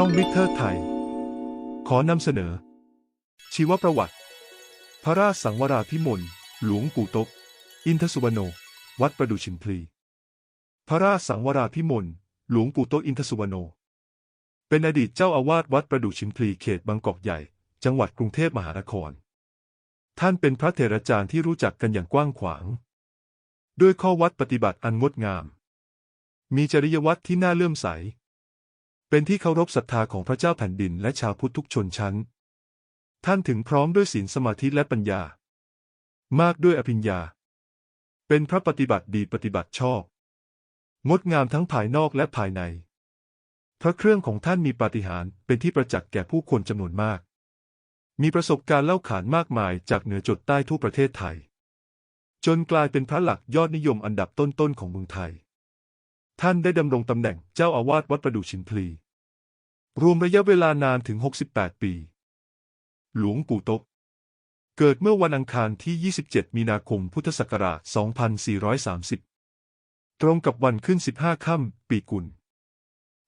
ช่องวิเทอร์ไทย ขอนำเสนอ ชีวประวัติ พระราชสังวราพิมล หลวงปู่ตก อินทสุวรรณวัดประดู่ชิมพลี พระราชสังวราพิมล หลวงปู่โตกอินทสุวรรณเป็นอดีตเจ้าอาวาสวัดประดู่ชิมพลีเขตบางกอกใหญ่ จังหวัดกรุงเทพมหานคร ท่านเป็นพระเถรจารย์ที่รู้จักกันอย่างกว้างขวาง ด้วยข้อวัดปฏิบัติอันงดงาม มีจริยวัตรที่น่าเลื่อมใส เป็นที่เคารพศรัทธาของพระเจ้าแผ่นดินและชาวพุทธทุกชนชั้น ท่านถึงพร้อมด้วยศีลสมาธิและปัญญา มากด้วยอภิญญา เป็นพระปฏิบัติดีปฏิบัติชอบ งดงามทั้งภายนอกและภายใน พระเครื่องของท่านมีปาฏิหาริย์เป็นที่ประจักษ์แก่ผู้คนจำนวนมาก มีประสบการณ์เล่าขานมากมายจากเหนือจดใต้ทั่วประเทศไทย จนกลายเป็นพระหลักยอดนิยมอันดับต้นๆของเมืองไทยท่านได้ดำรงตำแหน่งเจ้าอาวาสวัดประดู่ชินพลี รวมระยะเวลานานถึง 68 ปี หลวงปู่ตก เกิดเมื่อวันอังคารที่ 27 มีนาคม พุทธศักราช 2430 ตรงกับวันขึ้น 15 ค่ำ ปีกุล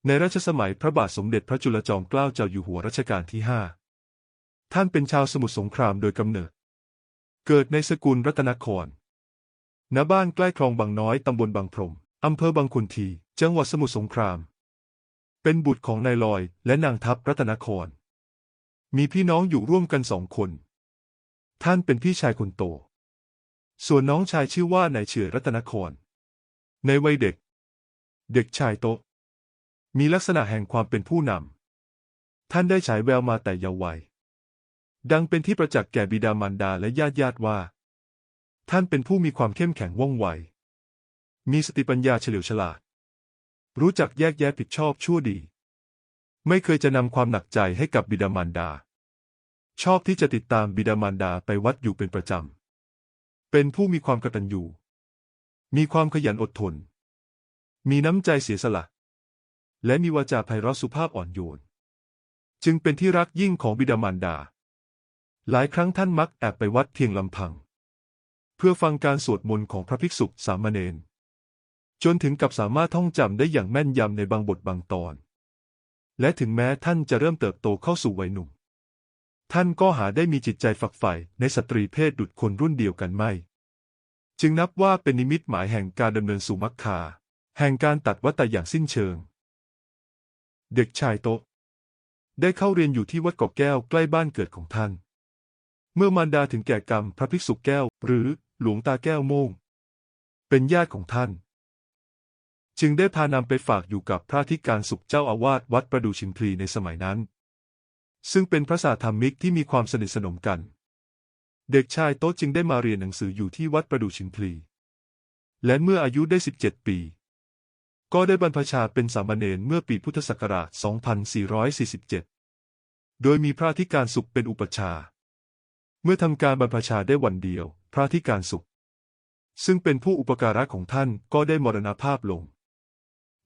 ในรัชสมัยพระบาทสมเด็จพระจุลจอมเกล้าเจ้าอยู่หัวรัชกาลที่ 5 ท่านเป็นชาวสมุทรสงครามโดยกำเนิด เกิดในสกุลรัตนคร ณ บ้านใกล้คลองบางน้อย ตำบลบางพรม อำเภอบางขุนที จังหวัดสมุทรสงคราม เป็นบุตรของนายลอยและนางทัพรัตนคร มีพี่น้องอยู่ร่วมกันสองคน ท่านเป็นพี่ชายคนโต ส่วนน้องชายชื่อว่านายเฉื่อยรัตนคร ในวัยเด็ก เด็กชายโต มีลักษณะแห่งความเป็นผู้นำ ท่านได้ฉายแววมาแต่เยาว์วัย ดังเป็นที่ประจักษ์แก่บิดามารดาและญาติญาติว่า ท่านเป็นผู้มีความเข้มแข็งว่องไว มีสติปัญญาเฉลียวฉลาด รู้จักแยกแยะผิดชอบชั่วดี ไม่เคยจะนำความหนักใจให้กับบิดามารดา ชอบที่จะติดตามบิดามารดาไปวัดอยู่เป็นประจำ เป็นผู้มีความกตัญญูมีความขยันอดทน มีน้ำใจเสียสละ และมีวาจาไพเราะสุภาพอ่อนโยน จึงเป็นที่รักยิ่งของบิดามารดา หลายครั้งท่านมักแอบไปวัดเพียงลำพัง เพื่อฟังการสวดมนต์ของพระภิกษุสามเณร จนถึงกับสามารถท่องจำได้อย่างแม่นยำในบางบทบางตอน และถึงแม้ท่านจะเริ่มเติบโตเข้าสู่วัยหนุ่ม ท่านก็หาได้มีจิตใจฝักใฝ่ในสตรีเพศดุจคนรุ่นเดียวกันไม่ จึงนับว่าเป็นนิมิตหมายแห่งการดำเนินสู่มรรคา แห่งการตัดวัตตะอย่างสิ้นเชิง เด็กชายโตได้เข้าเรียนอยู่ที่วัดกอกแก้วใกล้บ้านเกิดของท่าน เมื่อมารดาถึงแก่กรรมพระภิกษุแก้ว หรือหลวงตาแก้วโมง เป็นญาติของท่าน จึงได้พานำไปฝากอยู่กับพระธิการสุขเจ้าอาวาสวัดประดู่ชิมพลีในสมัยนั้น ซึ่งเป็นพระสาธรรมิกที่มีความสนิทสนมกัน เด็กชายโต๊ะจึงได้มาเรียนหนังสืออยู่ที่วัดประดู่ชิมพลี และเมื่ออายุได้ 17 ปี ก็ได้บรรพชาเป็นสามเณรเมื่อปีพุทธศักราช 2447 โดยมีพระธิการสุขเป็นอุปชา เมื่อทำการบรรพชาได้วันเดียว พระธิการสุขซึ่งเป็นผู้อุปการะของท่านก็ได้มรณภาพลง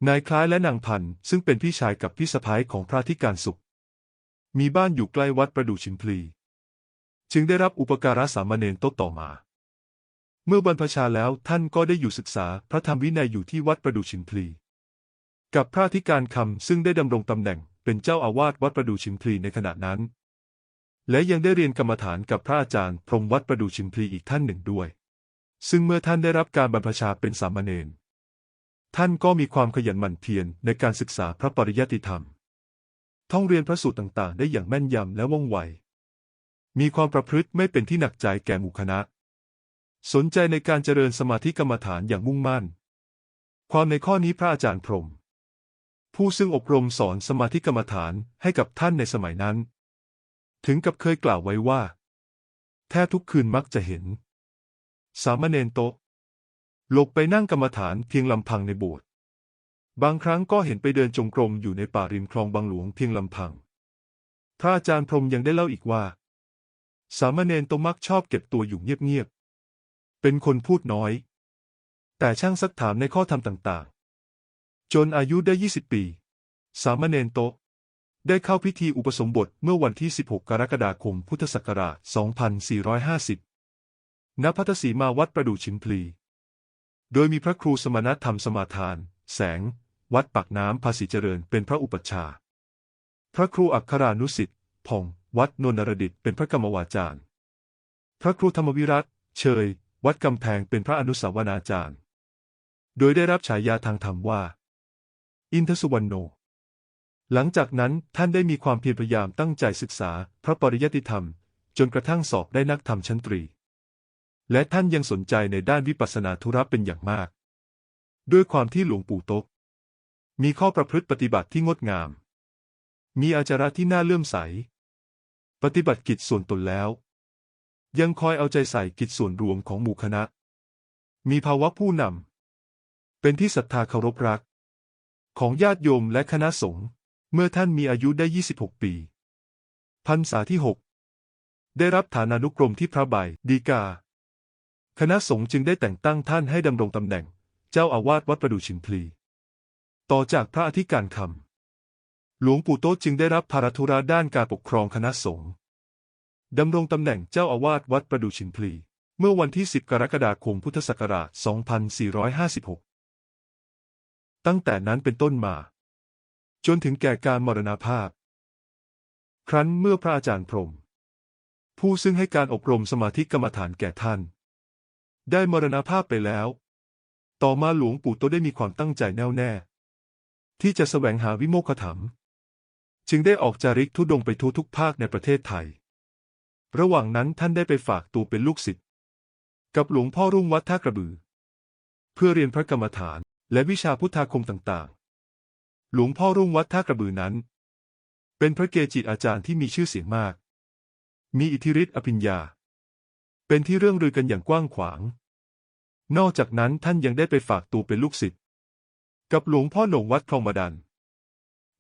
นายคล้ายและนางพันธ์ซึ่งเป็นพี่ชายกับพี่สะพ้ายของพระธิการสุข มีบ้านอยู่ใกล้วัดประดู่ชิมพลี จึงได้รับอุปการะสามเณรโต๊ะต่อมา เมื่อบรรพชาแล้วท่านก็ได้อยู่ศึกษาพระธรรมวินัยอยู่ที่วัดประดู่ชิมพลี กับพระธิการคำซึ่งได้ดำรงตำแหน่งเป็นเจ้าอาวาสวัดประดู่ชิมพลีในขณะนั้น และยังได้เรียนกรรมฐานกับพระอาจารย์พรหมวัดประดู่ชิมพลีอีกท่านหนึ่งด้วย ซึ่งเมื่อท่านได้รับการบรรพชาเป็นสามเณร ท่านก็มีความขยันหมั่นเพียรในการศึกษาพระปริยัติธรรม ท่องเรียนพระสูตรต่างๆ ได้อย่างแม่นยำและว่องไว มีความประพฤติไม่เป็นที่หนักใจแก่หมู่คณะ สนใจในการเจริญสมาธิกรรมฐานอย่างมุ่งมั่น ความในข้อนี้พระอาจารย์พรหมผู้ซึ่งอบรมสอนสมาธิกรรมฐานให้กับท่านในสมัยนั้น ถึงกับเคยกล่าวไว้ว่า แทบทุกคืนมักจะเห็น สามเณรโต ลบไปนั่งกรรมฐานเพียงลำพังในโบสถ์บางครั้งก็เห็นไปเดินจงกรมอยู่ในป่าริมคลองบางหลวงเพียงลำพัง พระอาจารย์พรมยังได้เล่าอีกว่า สามเณรโตมักชอบเก็บตัวอยู่เงียบๆ เป็นคนพูดน้อย แต่ช่างซักถามในข้อธรรมต่างๆ จนอายุได้ 20 ปี สามเณรโตได้เข้าพิธีอุปสมบทเมื่อวันที่ 16 กรกฎาคม พุทธศักราช 2450 ณ พัทสีมาวัดประดู่ชิมพลี โดยมีพระครูสมณธรรมสมาทาน แสง วัดปากน้ำภาษีเจริญเป็นพระอุปัชฌาย์พระครูอัครานุสิทธิ์ผ่องวัดนนรดิตเป็นพระกรรมวาจารย์ พระครูธรรมวิรัตเชย วัดกำแพงเป็นพระอนุสาวนาจารย์ โดยได้รับฉายาทางธรรมว่า อินทสุวรรณโน หลังจากนั้นท่านได้มีความเพียรพยายามตั้งใจศึกษาพระปริยัติธรรม จนกระทั่งสอบได้นักธรรมชั้นตรี และท่านยังสนใจในด้านวิปัสสนาธุระเป็นอย่างมาก ด้วยความที่หลวงปู่โต๊กมีข้อประพฤติปฏิบัติที่งดงาม มีอาจาระที่น่าเลื่อมใส ปฏิบัติกิจส่วนตนแล้ว ยังคอยเอาใจใส่กิจส่วนรวมของหมู่คณะ มีภาวะผู้นำ เป็นที่ศรัทธาเคารพรัก ของญาติโยมและคณะสงฆ์เมื่อท่านมีอายุได้ 26 ปีพรรษาที่ 6 ได้รับฐานานุกรมที่พระใบดีกา คณะสงฆ์จึงได้แต่งตั้งท่านให้ดำรงตำแหน่ง เจ้าอาวาสวัดประดู่ชิมพลี ต่อจากพระอธิการคำ หลวงปู่โต๊จึงได้รับภารธุระด้านการปกครองคณะสงฆ์ดำรงตำแหน่งเจ้าอาวาสวัดประดู่ชิมพลี เมื่อวันที่ 10 กรกฎาคมพุทธศักราช 2456 ตั้งแต่นั้นเป็นต้นมา จนถึงแก่การมรณภาพ ครั้นเมื่อพระอาจารย์พรม ผู้ซึ่งให้การอบรมสมาธิกรรมฐานแก่ท่าน ได้มรณภาพไปแล้ว ต่อมาหลวงปู่โตได้มีความตั้งใจแน่วแน่ ที่จะแสวงหาวิโมกขธรรม จึงได้ออกจาริกทุดงไปทั่วทุกภาคในประเทศไทย ระหว่างนั้นท่านได้ไปฝากตัวเป็นลูกศิษย์กับหลวงพ่อรุ่งวัดท่ากระบือ เพื่อเรียนพระกรรมฐานและวิชาพุทธาคมต่างๆ หลวงพ่อรุ่งวัดท่ากระบือนั้น เป็นพระเกจิอาจารย์ที่มีชื่อเสียงมาก มีอิทธิฤทธิ์อภิญญา เป็นที่เรื่องลือกันอย่างกว้างขวาง นอกจากนั้นท่านยังได้ไปฝากตัวเป็นลูกศิษย์กับหลวงพ่อหนงวัดคลองบาดัน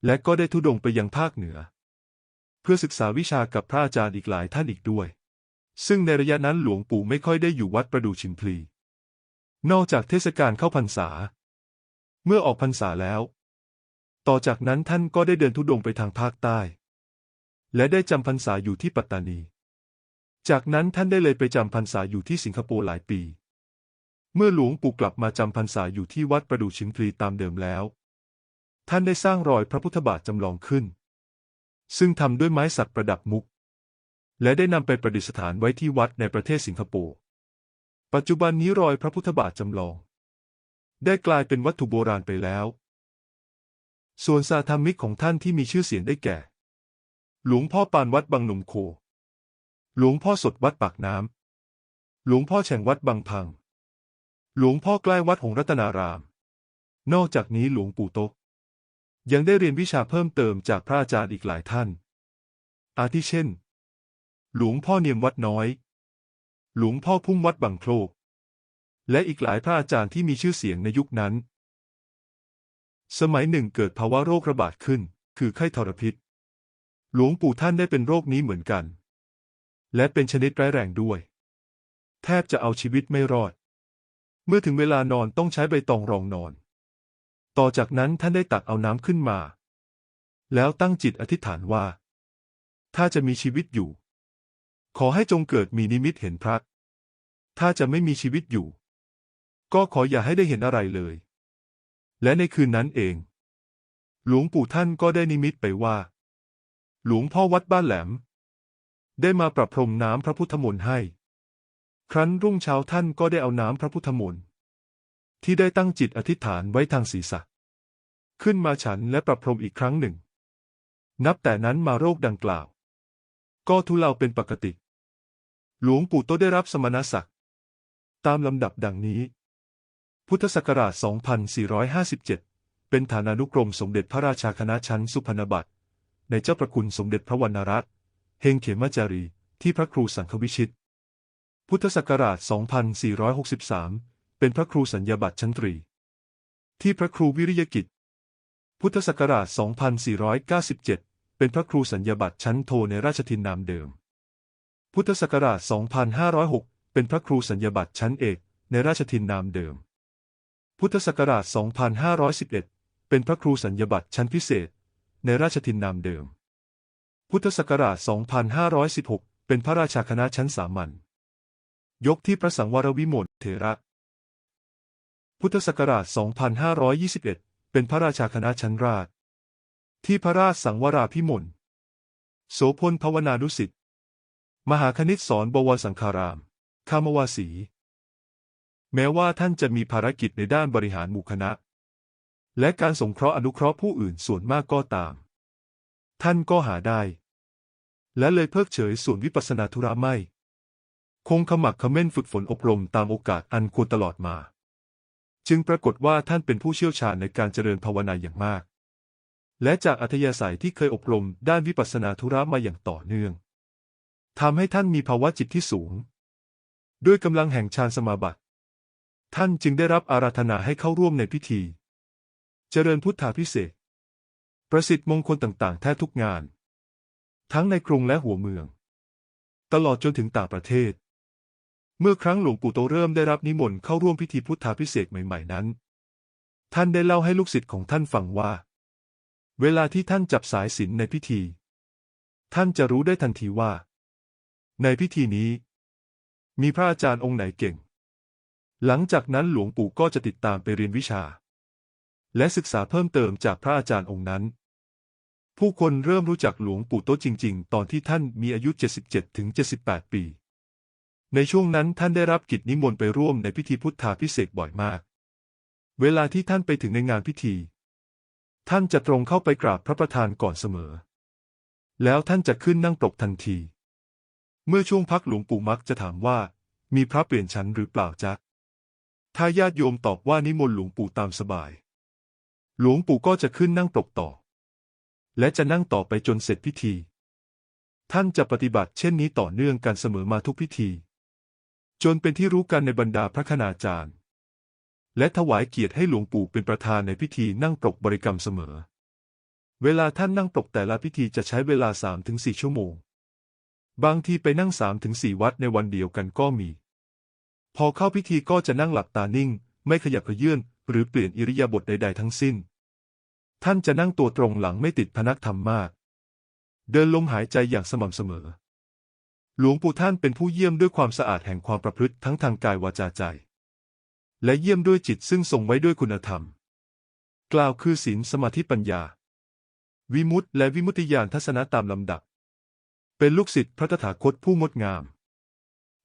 และก็ได้ทุดงไปยังภาคเหนือ เพื่อศึกษาวิชากับพระอาจารย์อีกหลายท่านอีกด้วย ซึ่งในระยะนั้นหลวงปู่ไม่ค่อยได้อยู่วัดประดู่ชิมพลี นอกจากเทศกาลเข้าพรรษา เมื่อออกพรรษาแล้ว ต่อจากนั้นท่านก็ได้เดินทุดงไปทางภาคใต้ และได้จำพรรษาอยู่ที่ปัตตานี จากนั้นท่านได้เลยไปจำพรรษาอยู่ที่สิงคโปร์หลายปี เมื่อหลวงปู่กลับมาจำพรรษาอยู่ที่วัดประดู่ชิมพลีตามเดิมแล้ว ท่านได้สร้างรอยพระพุทธบาทจำลองขึ้น ซึ่งทำด้วยไม้สักประดับมุก และได้นำไปประดิษฐานไว้ที่วัดในประเทศสิงคโปร์ ปัจจุบันนี้รอยพระพุทธบาทจำลอง ได้กลายเป็นวัตถุโบราณไปแล้ว ส่วนสาธรรมิกของท่านที่มีชื่อเสียงได้แก่ หลวงพ่อปานวัดบางหนุ่มโค หลวงพ่อสดวัดปากน้ำ หลวงพ่อแฉ่งวัดบางพัง หลวงพ่อใกล้วัดหงรัตนาราม นอกจากนี้หลวงปู่โตะยังได้เรียนวิชาเพิ่มเติมจากพระอาจารย์อีกหลายท่าน อาทิเช่น หลวงพ่อเนียมวัดน้อย หลวงพ่อพุ่มวัดบางโคลก และอีกหลายพระอาจารย์ที่มีชื่อเสียงในยุคนั้น สมัยหนึ่งเกิดภาวะโรคระบาดขึ้น คือไข้ทรพิษ หลวงปู่ท่านได้เป็นโรคนี้เหมือนกัน และเป็นชนิดร้ายแรงด้วย แทบจะเอาชีวิตไม่รอด เมื่อถึงเวลานอนต้องใช้ใบตองรองนอน ต่อจากนั้นท่านได้ตักเอาน้ำขึ้นมา แล้วตั้งจิตอธิษฐานว่า ถ้าจะมีชีวิตอยู่ ขอให้จงเกิดมีนิมิตเห็นพระถ้าจะไม่มีชีวิตอยู่ ก็ขออย่าให้ได้เห็นอะไรเลย และในคืนนั้นเอง หลวงปู่ท่านก็ได้นิมิตไปว่า หลวงพ่อวัดบ้านแหลม ได้มาประพรมน้ำพระพุทธมนต์ให้ ครั้นรุ่งเช้าท่านก็ได้เอาน้ำพระพุทธมนต์ที่ได้ตั้งจิตอธิษฐานไว้ทางศีรษะ ขึ้นมาฉันและประพรมอีกครั้งหนึ่ง นับแต่นั้นมาโรคดังกล่าว ก็ทุเลาเป็นปกติ หลวงปู่โตได้รับสมณศักดิ์ตามลำดับดังนี้ พุทธศักราช 2457 เป็นฐานานุกรมสมเด็จพระราชาคณะชั้นสุพรรณบัตรในเจ้าประคุณสมเด็จพระวรรณรัตน์ เฮงเขมจารี ที่พระครูสังฆวิชิต พุทธศักราช 2463 เป็นพระครูสัญญาบัตรชั้นตรี ที่พระครูวิริยกิจ พุทธศักราช 2497 เป็นพระครูสัญญาบัตรชั้นโทในราชทินนามเดิม พุทธศักราช 2506 เป็นพระครูสัญญาบัตรชั้นเอกในราชทินนามเดิม พุทธศักราช 2511 เป็นพระครูสัญญาบัตรชั้นพิเศษ ในราชทินนามเดิม พุทธศักราช 2516 เป็นพระราชาคณะชั้นสามัญ ยกที่พระสังวรวิมลเถระ พุทธศักราช 2521 เป็นพระราชาคณะชั้นราช ที่พระราชสังวราพิมล โสพลภวนานุสิทธิ์มหาคณิตสอนบวรสังคาราม คามวาสี แม้ว่าท่านจะมีภารกิจในด้านบริหารหมู่คณะ และการสงเคราะห์อนุเคราะห์ผู้อื่นส่วนมากก็ตาม ท่านก็หาได้ และเลยเพิกเฉยส่วนวิปัสนาธุระไม่ คงขมักเขม้นฝึกฝนอบรมตามโอกาสอันควรตลอดมา จึงปรากฏว่าท่านเป็นผู้เชี่ยวชาญในการเจริญภาวนาอย่างมาก และจากอัธยาศัยที่เคยอบรมด้านวิปัสนาธุระมาอย่างต่อเนื่องทำให้ท่านมีภาวะจิตที่สูง ด้วยกำลังแห่งฌานสมาบัติ ท่านจึงได้รับอาราธนาให้เข้าร่วมในพิธี เจริญพุทธาพิเศษ ประสิทธิ์มงคลต่างๆ แทบทุกงาน ทั้งในกรุงและหัวเมือง ตลอดจนถึงต่างประเทศ เมื่อครั้งหลวงปู่โตเริ่มได้รับนิมนต์เข้าร่วมพิธีพุทธาพิเศษใหม่ๆนั้น ท่านได้เล่าให้ลูกศิษย์ของท่านฟังว่า เวลาที่ท่านจับสายสิญจนในพิธี ท่านจะรู้ได้ทันทีว่า ในพิธีนี้ มีพระอาจารย์องค์ไหนเก่ง หลังจากนั้นหลวงปู่ก็จะติดตามไปเรียนวิชา และศึกษาเพิ่มเติมจากพระอาจารย์องค์นั้น ผู้คนเริ่มรู้จักหลวงปู่โตจริง ๆ ตอนที่ท่านมีอายุ 77ถึง78 ปี ในช่วงนั้นท่านได้รับกิจนิมนต์ไปร่วมในพิธีพุทธาพิเศษบ่อยมาก เวลาที่ท่านไปถึงในงานพิธี ท่านจะตรงเข้าไปกราบพระประธานก่อนเสมอ แล้วท่านจะขึ้นนั่งปรกทันที เมื่อช่วงพักหลวงปู่มักจะถามว่า มีพระเปลี่ยนชั้นหรือเปล่าจ๊ะถ้าญาติโยมตอบว่านิมนต์หลวงปู่ตามสบาย หลวงปู่ก็จะขึ้นนั่งปรกต่อ และจะนั่งต่อไปจนเสร็จพิธี ท่านจะปฏิบัติเช่นนี้ต่อเนื่องกันเสมอมาทุกพิธี จนเป็นที่รู้กันในบรรดาพระคณาจารย์ และถวายเกียรติให้หลวงปู่เป็นประธานในพิธีนั่งปรกบริกรรมเสมอ เวลาท่านนั่งปรกแต่ละพิธีจะใช้เวลาสามถึงสี่ชั่วโมง บางทีไปนั่งสามถึงสี่วัดในวันเดียวกันก็มี พอเข้าพิธีก็จะนั่งหลับตานิ่ง ไม่ขยับเขยื่นหรือเปลี่ยนอิริยาบถใด ๆ ทั้งสิ้น ท่านจะนั่งตัวตรงหลังไม่ติดพนักธรรมมาก เดินลมหายใจอย่างสม่ำเสมอ หลวงปู่ท่านเป็นผู้เยี่ยมด้วยความสะอาดแห่งความประพฤติทั้งทางกายวาจาใจ และเยี่ยมด้วยจิตซึ่งทรงไว้ด้วยคุณธรรม กล่าวคือศีลสมาธิปัญญา วิมุตติและวิมุตติญาณทัศนะตามลำดับ เป็นลูกศิษย์พระตถาคตผู้งดงาม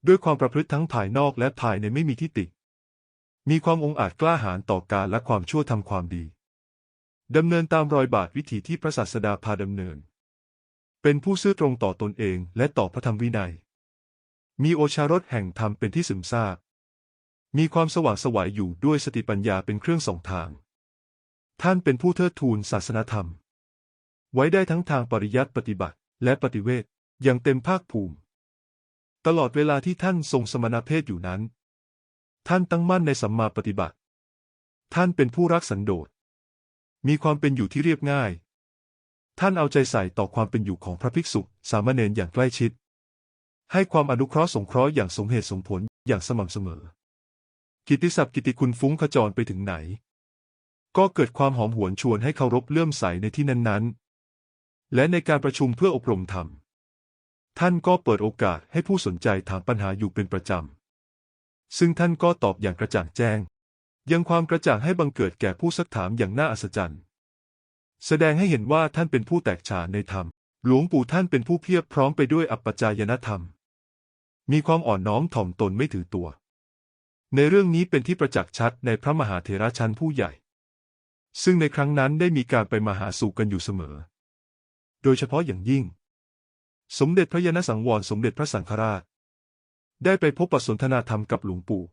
ด้วยความประพฤติทั้งภายนอกและภายในไม่มีที่ติมีความองอาจกล้าหาญต่อการและความชั่วทำความดี ดำเนินตามรอยบาทวิถีที่พระศาสดาพาดำเนิน เป็นผู้ซื่อตรงต่อตนเองและต่อพระธรรมวินัย มีโอชารสแห่งธรรมเป็นที่ซึมซาบมีความสว่างสวัยอยู่ด้วยสติปัญญาเป็นเครื่องส่องทาง ท่านเป็นผู้เทิดทูนศาสนธรรม ไว้ได้ทั้งทางปริยัติปฏิบัติและปฏิเวทอย่างเต็มภาคภูมิ ตลอดเวลาที่ท่านทรงสมณเพศอยู่นั้น ท่านตั้งมั่นในสัมมาปฏิบัติ ท่านเป็นผู้รักสันโดษ มีความเป็นอยู่ที่เรียบง่าย ท่านเอาใจใส่ต่อความเป็นอยู่ของพระภิกษุ สามเณรอย่างใกล้ชิด ให้ความอนุเคราะห์สงเคราะห์อย่างสมเหตุสมผลอย่างสม่ำเสมอ กิตติศัพท์กิตติคุณฟุ้งขจรไปถึงไหน ก็เกิดความหอมหวนชวนให้เคารพเลื่อมใสในที่นั้นๆ และในการประชุมเพื่ออบรมธรรม ท่านก็เปิดโอกาสให้ผู้สนใจถามปัญหาอยู่เป็นประจำ ซึ่งท่านก็ตอบอย่างกระจ่างแจ้ง ยังความกระจ่างให้บังเกิดแก่ผู้ซักถามอย่างน่าอัศจรรย์ แสดงให้เห็นว่าท่านเป็นผู้แตกฉานในธรรม หลวงปู่ท่านเป็นผู้เพียบพร้อมไปด้วยอัปปจายนธรรม มีความอ่อนน้อมถ่อมตนไม่ถือตัว ในเรื่องนี้เป็นที่ประจักษ์ชัดในพระมหาเถระชั้นผู้ใหญ่ ซึ่งในครั้งนั้นได้มีการไปมาหาสู่กันอยู่เสมอ โดยเฉพาะอย่างยิ่ง สมเด็จพระยนสังวรสมเด็จพระสังฆราช ได้ไปพบปะสนทนาธรรมกับหลวงปู่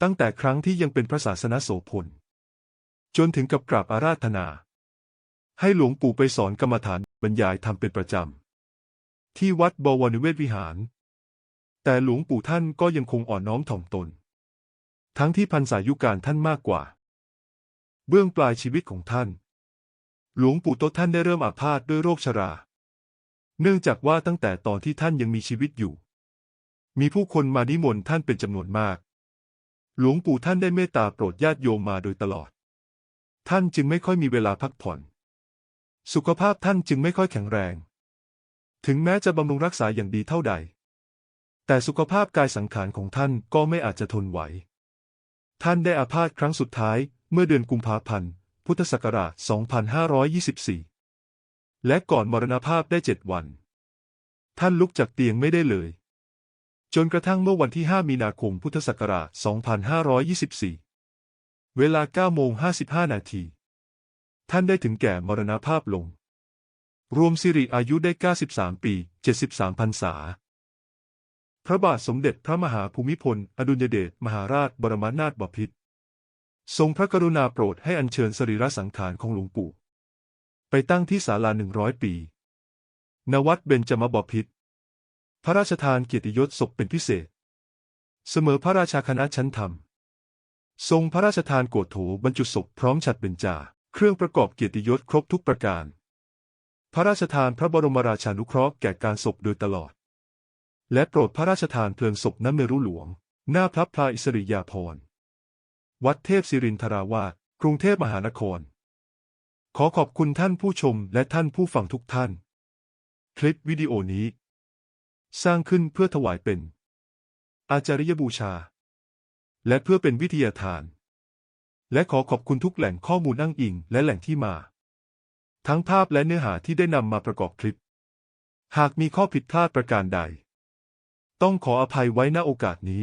ตั้งแต่ครั้งที่ยังเป็นพระศาสนโสพล จนถึงกับกราบอาราธนา ให้หลวงปู่ไปสอนกรรมฐานบรรยายธรรมเป็นประจำ ที่วัดบวรนิเวศวิหาร แต่หลวงปู่ท่านก็ยังคงอ่อนน้อมถ่อมตน ทั้งที่พรรษายุการท่านมากกว่า เบื้องปลายชีวิตของท่าน หลวงปู่โตท่านได้เริ่มอาพาธด้วยโรคชรา เนื่องจากว่าตั้งแต่ตอนที่ท่านยังมีชีวิตอยู่ มีผู้คนมานิมนต์ท่านเป็นจำนวนมาก หลวงปู่ท่านได้เมตตาโปรดญาติโยมมาโดยตลอด ท่านจึงไม่ค่อยมีเวลาพักผ่อน สุขภาพท่านจึงไม่ค่อยแข็งแรง ถึงแม้จะบำรุงรักษาอย่างดีเท่าใด แต่สุขภาพกายสังขารของท่านก็ไม่อาจจะทนไหว ท่านได้อาพาธครั้งสุดท้ายเมื่อเดือนกุมภาพันธ์ พุทธศักราช 2524 และก่อนมรณภาพได้เจ็ดวัน ท่านลุกจากเตียงไม่ได้เลย จนกระทั่งเมื่อวันที่ 5 มีนาคมพุทธศักราช 2524 เวลา9โมง55 นาที ท่านได้ถึงแก่มรณภาพลง รวมสิริอายุได้ 93 ปี 73 พรรษา พระบาทสมเด็จพระมหาภูมิพล อดุลยเดชมหาราชบรมนาถบพิตรทรงพระกรุณาโปรดให้อัญเชิญสรีระสังขารของหลวงปู่ ไปตั้งที่ศาลาหนึ่งร้อยปี ณ วัดเบญจมบพิตร พระราชทานเกียรติยศศพเป็นพิเศษ เสมอพระราชาคณะชั้นธรรม ทรงพระราชทานโกฏโถบรรจุศพพร้อมฉัดเบญจา เครื่องประกอบเกียรติยศครบทุกประการ พระราชทานพระบรมราชานุเคราะห์แก่การศพโดยตลอด และโปรดพระราชทานเพลิงศพน้ำเมรุหลวง หน้าพระพลาอิสริยาภรณ์วัดเทพศิรินทราวาสกรุงเทพมหานคร ขอขอบคุณท่านผู้ชมและท่านผู้ฟังทุกท่าน คลิปวิดีโอนี้ สร้างขึ้นเพื่อถวายเป็น อาจาริยบูชา และเพื่อเป็นวิทยาทาน และขอขอบคุณทุกแหล่งข้อมูลอ้างอิงและแหล่งที่มา ทั้งภาพและเนื้อหาที่ได้นำมาประกอบคลิป หากมีข้อผิดพลาดประการใด ต้องขออภัยไว้ณโอกาสนี้